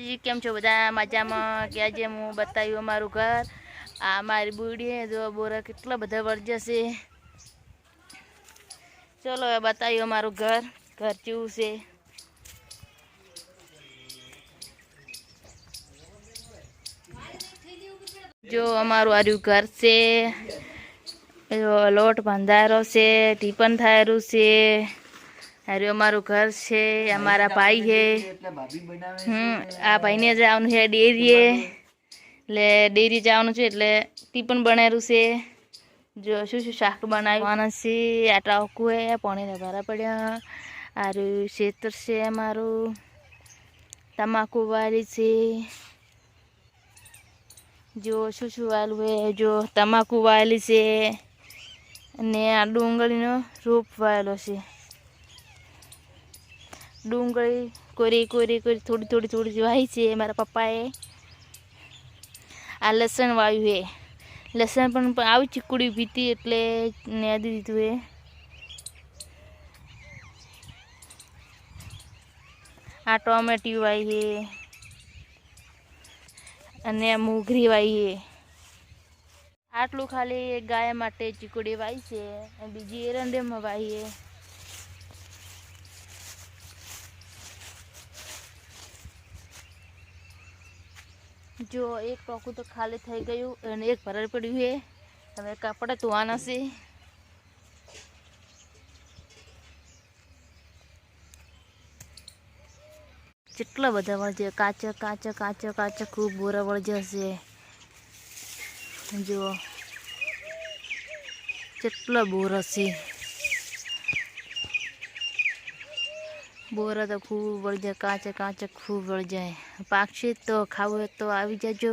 જી કેમ છો? બધા મજામાં? કે આજે હું બતાવ્યું અમારું ઘર. આ મારી બુડી જો બોરા કેટલા બધા વર્જ્યા છે. ચલો, હવે બતાવ્યું અમારું ઘર. ઘર કેવું છે? જો, અમારું આર્યું ઘર છે. લોટ બાંધારો છે, ટીપન થાયેલું છે. હાર્યું અમારું ઘર છે, અમારા ભાઈ છે. હમ, આ ભાઈને જવાનું છે ડેરીએ. એટલે ડેરી જવાનું છે, એટલે ટીપન બનાવેલું છે. જો, શું શું શાક બનાવ્યું છે? આ ટાંકું હે પાણીને ભરા પડ્યા. આરું ખેતર છે અમારું. તમાકુ વાળી છે. જો, શું શું વાલું હે? જો, તમાકુ વાયેલી છે. અને આ ડુંગળીનો રૂપ વાયેલો છે. ડુંગળી કોરી કોરી કોરી, થોડી થોડી થોડી વાહી છે મારા પપ્પાએ. આ લસણ વાવ્યું હે. લસણ પણ આવી ચીકડી ભીતી એટલે નેદી દીધું હે. આ ટોમેટી વાવી છે અને મોગરી વાવી છે આટલું ખાલી ગાય માટે ચીકડી વાય છે બીજી એરંડેમાં વાવી જો એક ટોકું તો ખાલી થઈ ગયું અને એક ભરર પડ્યું છે. હવે કાપડ ધોવાના છે. કેટલા બધા વળજે, કાચા કાચા કાચા કાચા ખૂબ બોરા વળજે હશે. જો કેટલા બોરા છે. બોરા તો ખૂબ વળજાય કાચા કાચા ખૂબ વળજાય પાકશે તો ખાવું તો આવી જાજો.